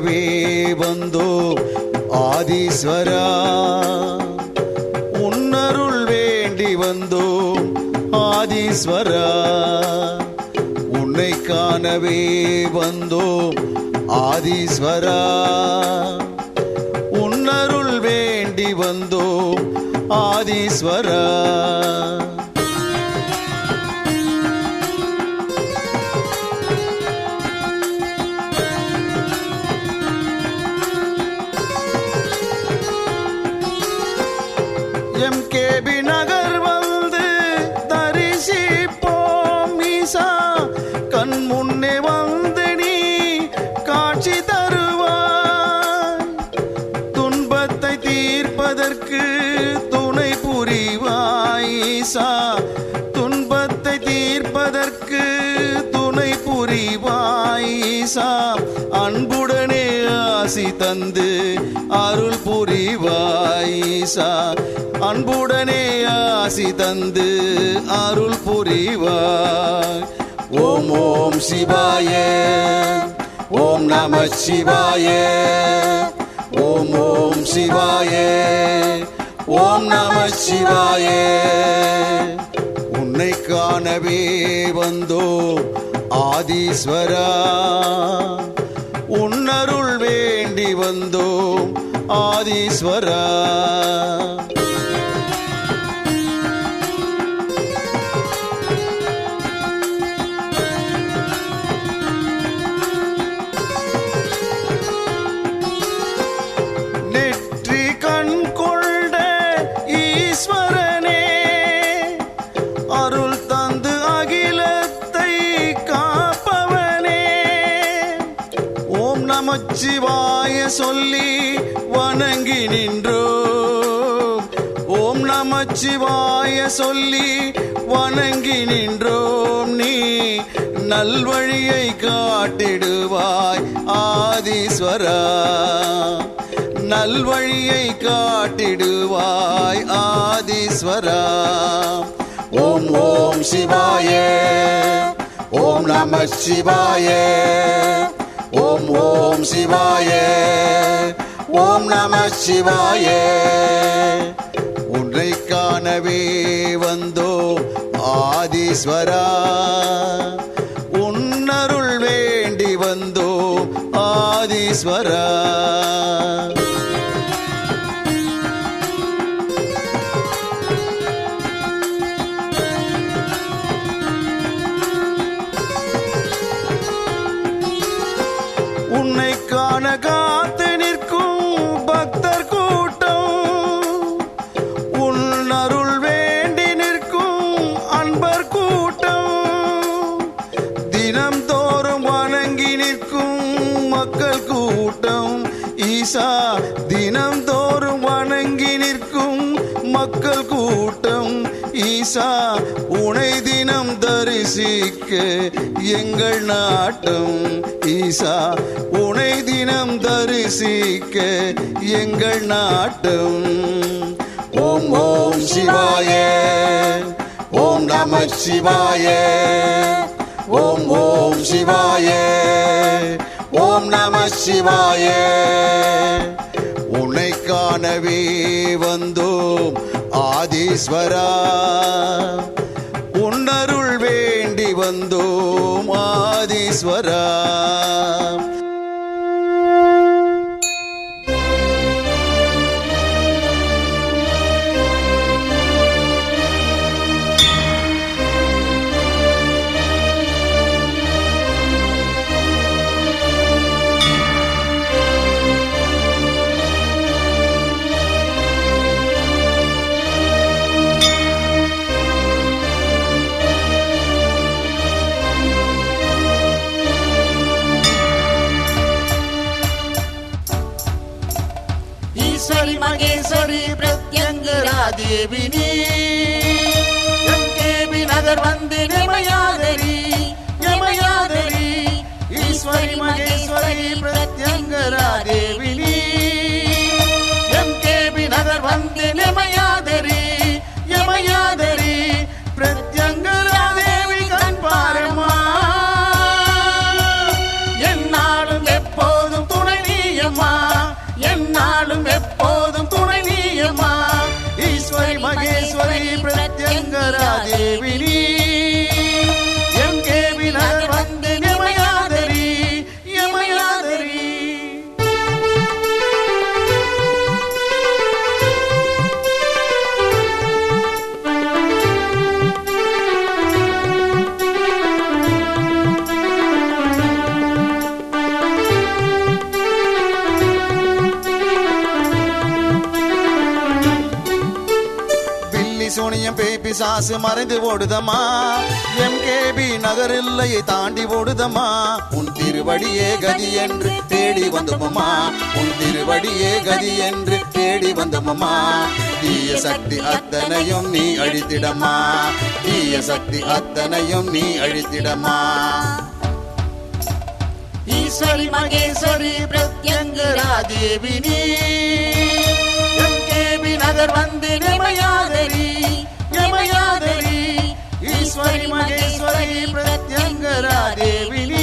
உன்னை காணவே வந்தோ ஆதீஸ்வரா உன்னருள் வேண்டி வந்தோம் ஆதீஸ்வரா உன்னை காணவே வந்தோம் ஆதீஸ்வரா உன்னருள் வேண்டி வந்தோம் ஆதீஸ்வரா ஈசா அன்புடனே ஆசி தந்து அருள் புரிவாய் ஈசா. அன்புடனே ஆசி தந்து அருள் புரிவாய். ஓம் ஓம் சிவாய ஓம் நம சிவாய ஓம் ஓம் சிவாய ஓம் நம சிவாய. உன்னை காணவே வந்தோ ஆதீஸ்வரா உன்னருள் வேண்டி வந்தோம் ஆதீஸ்வரா. அருள் நமச்சிவாய சொல்லி வணங்கி நின்றோம். ஓம் நமச்சிவாய சொல்லி வணங்கி நின்றோம். நீ நல்வழியை காட்டிடுவாய் ஆதீஸ்வரா. நல்வழியை காட்டிடுவாய் ஆதீஸ்வரா. ஓம் ஓம் சிவாய. ஓம் நம சிவாய. ஓம் ஓம் சிவாய. ஓம் நம சிவாய. உன்னை காணவே வந்தோ ஆதீஸ்வரா. உன்னருள் வேண்டி வந்தோ ஆதீஸ்வரா. கூட்டம் ஈசா உனை தினம் தரிசிக்க எங்கள் நாட்டம் ஈசா உனை தினம் தரிசிக்க எங்கள் நாட்டம். ஓம் ஓம் சிவாய ஓம் நம சிவாய ஓம் ஓம் சிவாய ஓம் நம சிவாய. உன்னை காணவே வந்தோம் ஆதீஸ்வரா உன்னருள் வேண்டி வந்தோம் ஆதீஸ்வரா. రాధాదేవిని பிசாசு மறைந்து ஓடுதமா எம் கேபி நகர் இல்லையை தாண்டி ஓடுதமா உன் திருவடியே கதி என்று தேடி வந்தோமம்மா. உன் திருவடியே கதி என்று தேடி வந்தோமம்மா. தீய சக்தி அத்தனையும் நீ அழித்திடமா தீய சக்தி அத்தனையும் நீ அழித்திடமா ஈஸ்வரி மகேஸ்வரி பிரத்யங்கரா தேவினி நகர் வந்து நிமையாதரீ. ஈஸ்வரி மகேஸ்வரி பிரத்யங்கரா தேவினி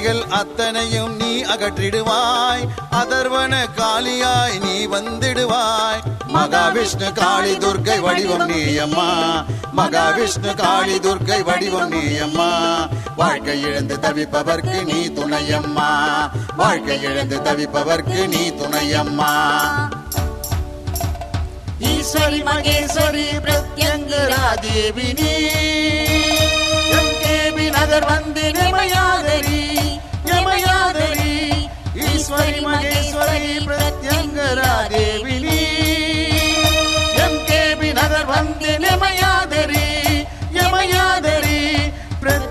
தீவினைகள் அத்தனையும் நீ அகற்றிடுவாய். அதர்வன காளியாய் நீ வந்திடுவாய். மகாவிஷ்ணு காளி துர்க்கை வடிவம் நீயம்மா மகாவிஷ்ணு காளி துர்க்கை வடிவம் நீயம்மா வாழ்க்கை இழந்து தவிப்பவர்க்கு நீ துணையம்மா வாழ்க்கை இழந்து தவிப்பவர்க்கு நீ துணையம்மா ஈஸ்வரி மகேஸ்வரி பிரத்யங்கரா தேவி நகர் வந்து நிமயாதரி. ஈஸ்வரி மகேஸ்வரி பிரத்யங்கரா தேவினி எம் கேபி நகர் வந்து நிமயாதரி யமயாதரி பிரத்யங்கரா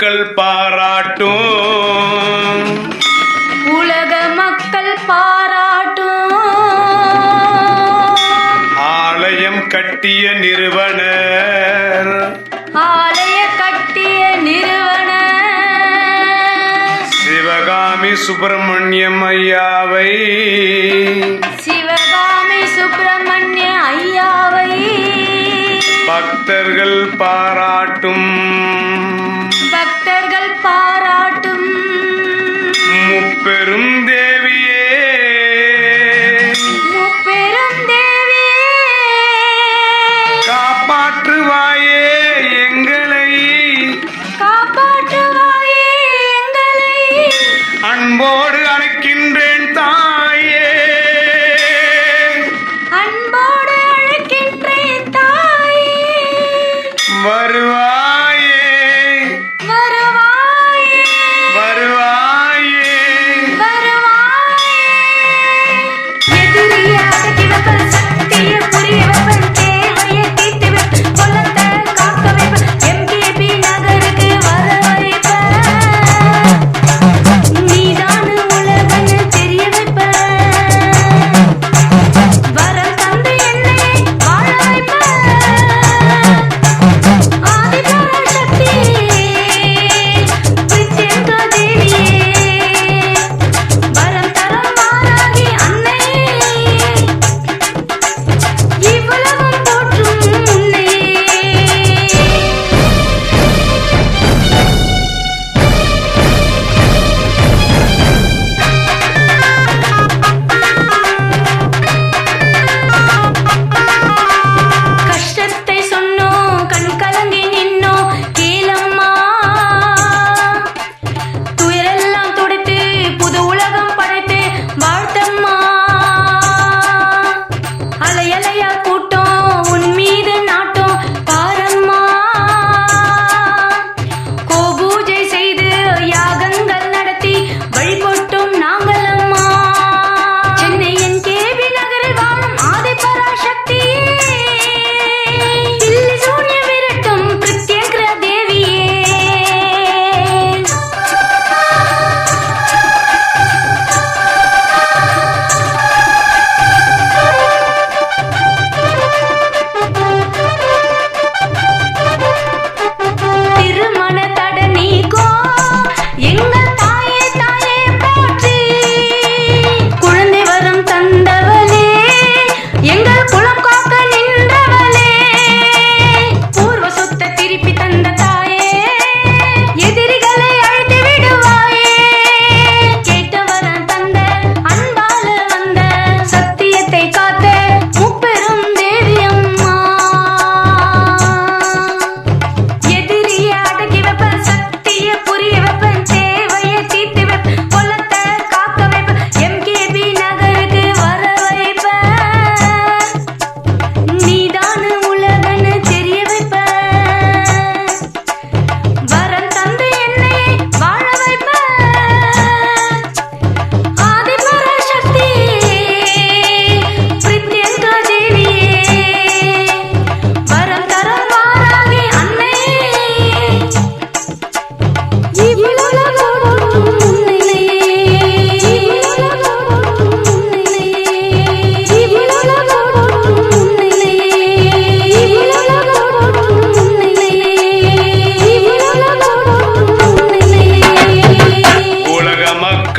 மக்கள் பாராட்டும். உலக மக்கள் பாராட்டும். ஆலயம் கட்டிய நிறுவனர். ஆலய கட்டிய நிறுவன சிவகாமி சுப்பிரமணியம் ஐயாவை. சிவகாமி சுப்பிரமணிய ஐயாவை. பக்தர்கள் பாராட்டும். பக்தர்கள் பாராட்டும் முப்பெரும் Never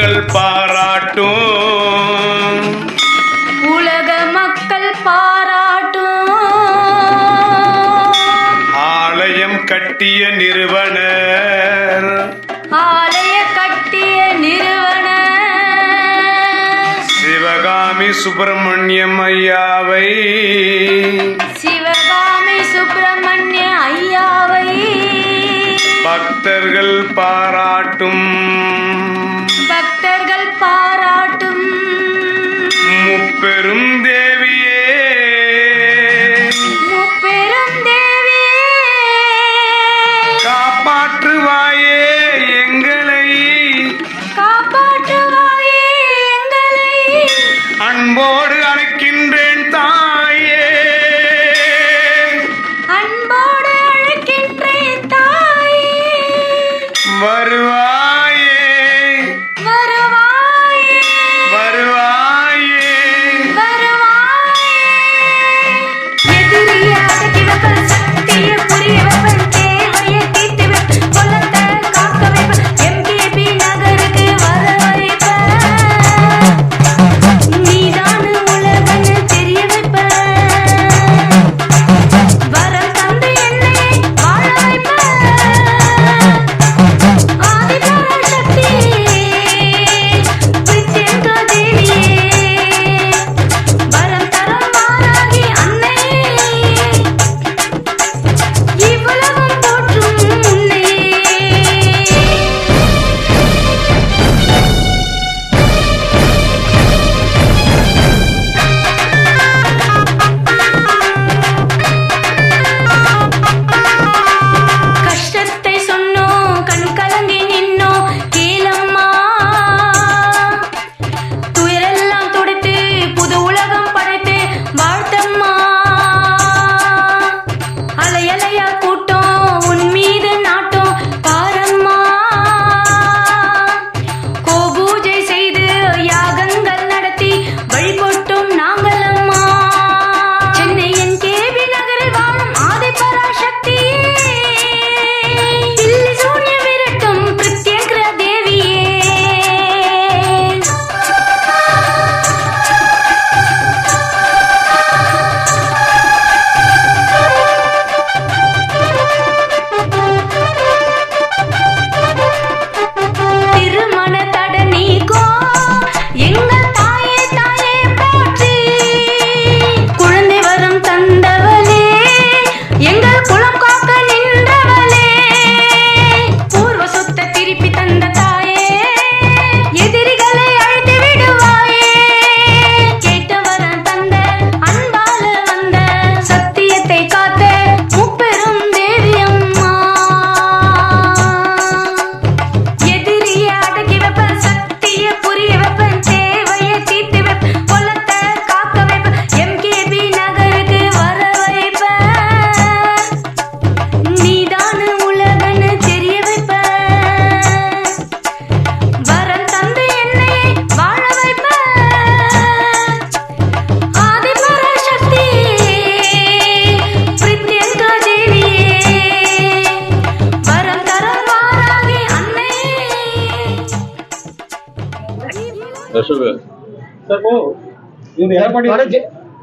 மக்கள் பாராட்டும். உலக மக்கள் பாராட்டும். ஆலயம் கட்டிய நிறுவனர். ஆலய கட்டிய நிறுவனர். சிவகாமி சுப்பிரமணியம் ஐயாவை. சிவகாமி சுப்பிரமணிய ஐயாவை. பக்தர்கள் பாராட்டும்.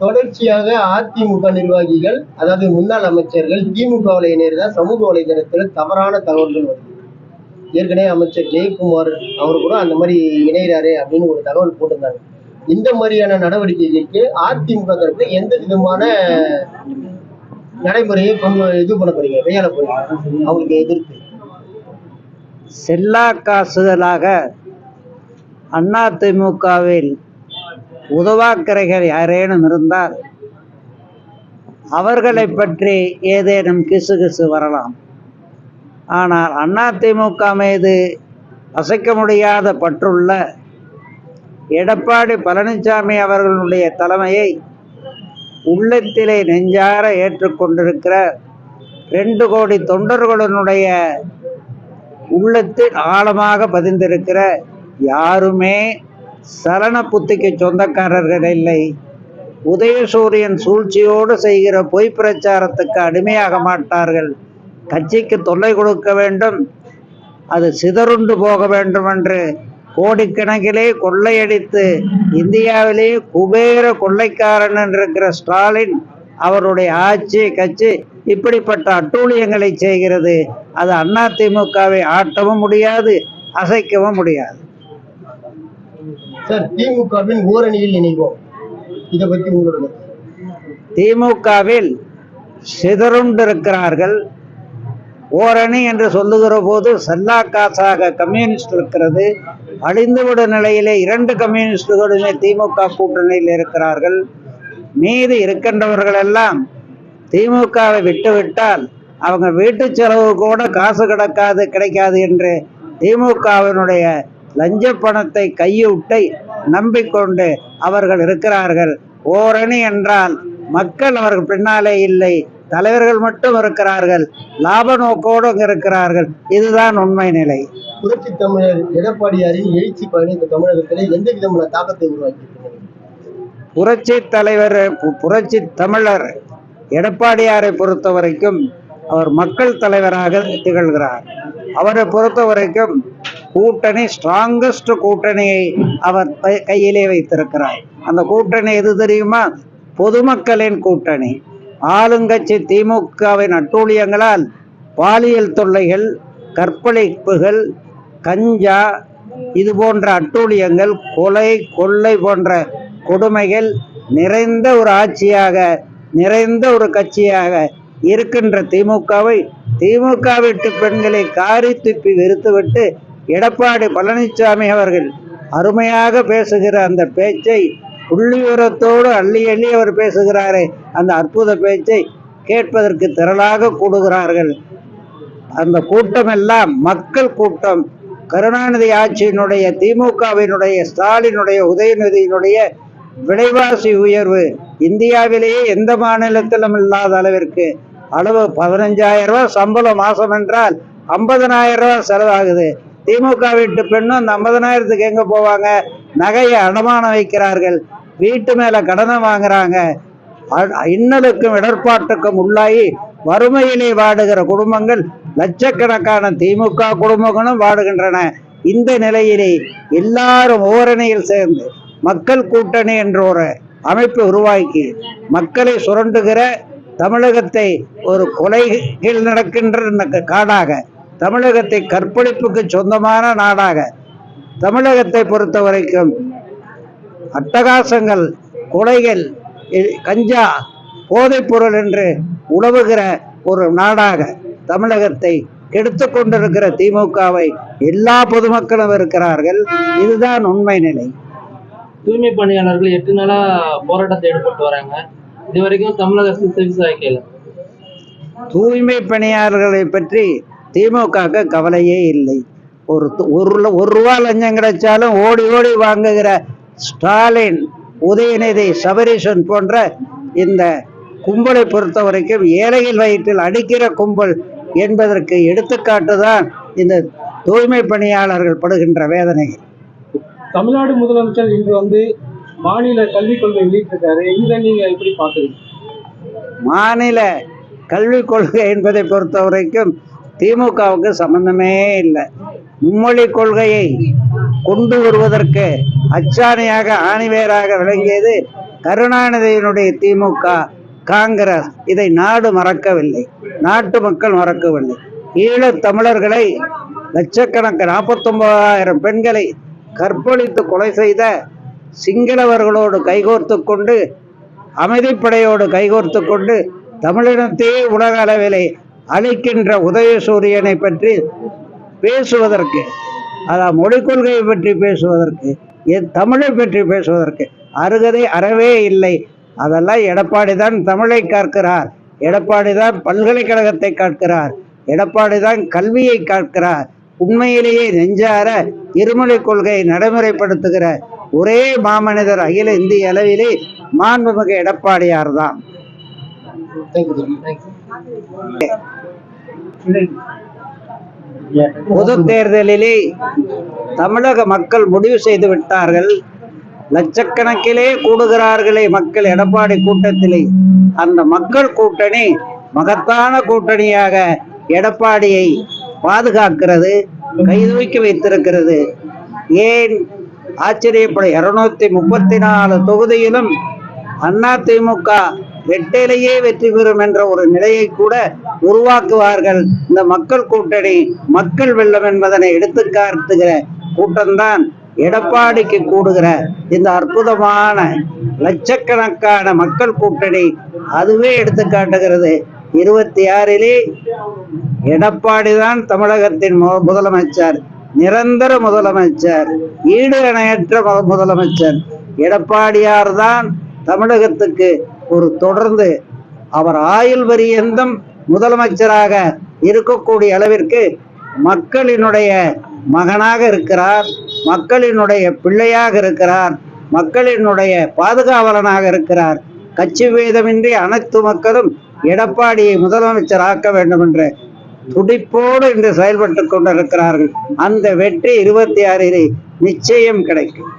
தொடர்ச்சியாக அதிமுக நிர்வாகிகள் அதாவது முன்னாள் அமைச்சர்கள் திமுகவில் இணையறதா சமூக வலைதளத்தில் தவறான தகவல்கள் வருது. ஏற்கனவே அமைச்சர் ஜெயக்குமார் அவர் கூட அந்த மாதிரி இணைகிறாரு அப்படின்னு ஒரு தகவல் போட்டிருந்தாங்க. இந்த மாதிரியான நடவடிக்கைகளுக்கு அதிமுக தரப்புல எந்த விதமான நடைமுறையை கொண்டு இது பண்ண போறீங்க கையாள போறீங்க? அவங்களுக்கு எதிர்த்து செல்லா அண்ணா திமுகவில் உதவாக்கரைகள் யாரேனும் இருந்தால் அவர்களை பற்றி ஏதேனும் கிசுகிசு வரலாம். ஆனால் அண்ணா திமுக மீது அசைக்க முடியாத பற்றுள்ள எடப்பாடி பழனிசாமி அவர்களுடைய தலைமையை உள்ளத்திலே நெஞ்சார ஏற்றுக்கொண்டிருக்கிற ரெண்டு கோடி தொண்டர்களுடைய உள்ளத்தில் ஆழமாக பதிந்திருக்கிற யாருமே சரண புத்திக்கு சொந்தக்காரர்கள் இல்லை. உதயசூரியன் சூழ்ச்சியோடு செய்கிற பொய் பிரச்சாரத்துக்கு அடிமையாக மாட்டார்கள். கட்சிக்கு தொல்லை கொடுக்க வேண்டும். அது சிதறுண்டு போக வேண்டும் என்று கோடிக்கணக்கிலே கொள்ளையடித்து இந்தியாவிலே குபேர கொள்ளைக்காரன் என்றிருக்கிற ஸ்டாலின் அவருடைய ஆட்சி கட்சி இப்படிப்பட்ட அட்டூழியங்களை செய்கிறது. அது அதிமுகவை ஆட்டவும் முடியாது அசைக்கவும் முடியாது. சார் திமுகவின் ஓரணியில் இணைவோம். இதை பத்தி உங்களோட திமுகவில் சிதறுண்டிருக்கிறார்கள். ஓரணி என்று சொல்லுகிற போது செல்லா காசாக கம்யூனிஸ்ட் இருக்கிறது. அழிந்துவிடும் நிலையிலே இரண்டு கம்யூனிஸ்டுகளுமே திமுக கூட்டணியில் இருக்கிறார்கள். மீது இருக்கின்றவர்கள் எல்லாம் திமுகவை விட்டுவிட்டால் அவங்க வீட்டு செலவு கூட காசு கிடக்காது கிடைக்காது என்று திமுகவினுடைய லஞ்ச பணத்தை கையூட்டை நம்பிக்கொண்டு அவர்கள் இருக்கிறார்கள். ஓரணி என்றால் மக்கள் அவர்கள் பின்னாலே இல்லை. தலைவர்கள் மட்டும் இருக்கிறார்கள். லாப நோக்கோடு இருக்கிறார்கள். இதுதான் உண்மை நிலை. புரட்சி தமிழர் எடப்பாடியாரின் எழுச்சி பயணம் இந்த தமிழகத்திலே எந்த விதமான தாக்கத்தை உருவாக்கி புரட்சி தலைவர் புரட்சி தமிழர் எடப்பாடியாரை பொறுத்த வரைக்கும் அவர் மக்கள் தலைவராக திகழ்கிறார். அவரை பொறுத்த வரைக்கும் கூட்டணி ஸ்ட்ராங்கஸ்ட் கூட்டணியை அவர் கையிலே வைத்திருக்கிறார். அந்த கூட்டணி எது தெரியுமா? பொதுமக்களின் கூட்டணி. ஆளுங்கட்சி திமுகவின் அட்டூழியங்களால் பாலியல் தொல்லைகள் கற்பழிப்புகள் கஞ்சா இது போன்ற அட்டூழியங்கள் கொலை கொள்ளை போன்ற கொடுமைகள் நிறைந்த ஒரு ஆட்சியாக நிறைந்த ஒரு கட்சியாக இருக்கின்ற திமுகவை திமுக விட்டு பெண்களை காரி துப்பி வெறுத்துவிட்டு எடப்பாடி பழனிசாமி அவர்கள் அருமையாக பேசுகிற அந்த பேச்சை புள்ளிவிவரத்தோடு அள்ளி அள்ளி அவர் பேசுகிறாரே அந்த அற்புத பேச்சை கேட்பதற்கு திரளாக கூடுகிறார்கள். அந்த கூட்டமெல்லாம் மக்கள் கூட்டம். கருணாநிதி ஆட்சியினுடைய திமுகவினுடைய ஸ்டாலினுடைய உதயநிதியினுடைய விலைவாசி உயர்வு இந்தியாவிலேயே எந்த மாநிலத்திலும் இல்லாத அளவிற்கு. அளவு பதினஞ்சாயிரம் ரூபாய் சம்பளம் மாசம் என்றால் ஐம்பதனாயிரம் ரூபாய் செலவாகுது. திமுக வீட்டு பெண்ணும் அந்த ஐம்பதனாயிரத்துக்கு எங்க போவாங்க? நகையை அடமானம் வைக்கிறார்கள். வீட்டு மேல கடனை வாங்குறாங்க. இன்னலுக்கும் இடர்பாட்டுக்கும் உள்ளாகி வறுமையிலே வாடுகிற குடும்பங்கள் லட்சக்கணக்கான திமுக குடும்பங்களும் வாடுகின்றன. இந்த நிலையிலே எல்லாரும் ஓரணியில் சேர்ந்து மக்கள் கூட்டணி என்ற ஒரு அமைப்பு உருவாக்கி மக்களை சுரண்டுகிற தமிழகத்தை ஒரு கொலைகள் நடக்கின்ற காடாக தமிழகத்தை கற்பழிப்புக்கு சொந்தமான நாடாக தமிழகத்தை பொறுத்த வரைக்கும் அட்டகாசங்கள் கொலைகள் கஞ்சா போதைப் பொருள் என்று உழவுகிற ஒரு நாடாக தமிழகத்தை கெடுத்து கொண்டிருக்கிற திமுகவை எல்லா பொதுமக்களும் இருக்கிறார்கள். இதுதான் உண்மை நிலை. தூய்மை பணியாளர்கள் எட்டு நாளா போராட்டத்தை ஈடுபட்டு வராங்க. இது வரைக்கும் தமிழக அரசு தூய்மை பணியாளர்களை பற்றி திமுக கவலையே இல்லை. ஒரு ஒரு ரூபா லஞ்சம் கிடைச்சாலும் ஓடி ஓடி வாங்குகிற ஸ்டாலின் உதயநிதி சபரீஷன் போன்ற இந்த கும்பலை பொறுத்த வரைக்கும் ஏழைகள் வயிற்றில் அடிக்கிற கும்பல் என்பதற்கு எடுத்துக்காட்டு தான் இந்த தூய்மை பணியாளர்கள் படுகின்ற வேதனை தமிழ்நாடு முதலமைச்சர் இன்று வந்து மாநில கல்விக் கொள்கை வெளியிட்டிருக்காரு. இதை நீங்க எப்படி பாக்குறீங்க மாநில கல்விக் கொள்கை என்பதை பொறுத்த வரைக்கும் திமுகவுக்கு சம்பந்தமே இல்லை. மும்மொழி கொள்கையை கொண்டு வருவதற்கு அச்சாணியாக ஆணிவேராக விளங்கியது கருணாநிதியினுடைய திமுக. காங்கிரஸ் இதை நாடு மறக்கவில்லை. நாட்டு மக்கள் மறக்கவில்லை. ஈழத் தமிழர்களை லட்சக்கணக்கு நாற்பத்தொன்பதாயிரம் பெண்களை கற்பழித்து கொலை செய்த சிங்களவர்களோடு கைகோர்த்து கொண்டு அமைதிப்படையோடு கைகோர்த்து கொண்டு தமிழினத்தையே உலக அளவிலே அழிக்கின்ற உதயசூரியனை பற்றி பேசுவதற்கு அதான் மொழி கொள்கையை பற்றி பேசுவதற்கு என் தமிழை பற்றி பேசுவதற்கு அருகதை அறவே இல்லை. அதெல்லாம் எடப்பாடி தான் தமிழை காக்கிறார். எடப்பாடி தான் பல்கலைக்கழகத்தை காக்கிறார். எடப்பாடி தான் கல்வியை காக்கிறார். உண்மையிலேயே நெஞ்சார இருமொழி கொள்கையை நடைமுறைப்படுத்துகிற ஒரே மாமனிதர் அகில இந்திய அளவிலே மாண்புமிகு எடப்பாடியார் தான் பொது தேர்தலிலே தமிழக மக்கள் முடிவு செய்து விட்டார்கள். லட்சக்கணக்கிலே கூடுகிறார்களே மக்கள் எடப்பாடி கூட்டத்திலே. அந்த மக்கள் கூட்டணி மகத்தான கூட்டணியாக எடப்பாடியை பாதுகாக்கிறது கைதூக்கி வைத்திருக்கிறது. ஏன்? ஆச்சரியப்பட. இருநூத்தி முப்பத்தி நாலு தொகுதியிலும் அதிமுக ரெட்டையிலேயே வெற்றி பெறும் என்ற ஒரு நிலையை கூட உருவாக்குவார்கள். இந்த மக்கள் கூட்டணி மக்கள் வெள்ளம் என்பதனை எடுத்துக்காட்டுகிற கூட்டம்தான் எடப்பாடிக்கு கூடுகிற இந்த அற்புதமான லட்சக்கணக்கான மக்கள் கூட்டணி. அதுவே எடுத்துக்காட்டுகிறது. இருபத்தி ஆறிலே எடப்பாடி தான் தமிழகத்தின் முதலமைச்சர். நிரந்தர முதலமைச்சர். ஈடு இணையற்ற முதலமைச்சர். எடப்பாடியார் தான் தமிழகத்துக்கு ஒரு தொடர்ந்து அவர் ஆயுள் பரியந்தம் முதலமைச்சராக இருக்கக்கூடிய அளவிற்கு மக்களினுடைய மகனாக இருக்கிறார் மக்களினுடைய பிள்ளையாக இருக்கிறார் மக்களினுடைய பாதுகாவலனாக இருக்கிறார். கட்சி வேதமின்றி அனைத்து மக்களும் எடப்பாடியை முதலமைச்சர் ஆக்க வேண்டும் என்ற துடிப்போடு இன்று செயல்பட்டு கொண்டிருக்கிறார்கள். அந்த வெற்றி இருபத்தி ஆறிலே நிச்சயம் கிடைக்கும்.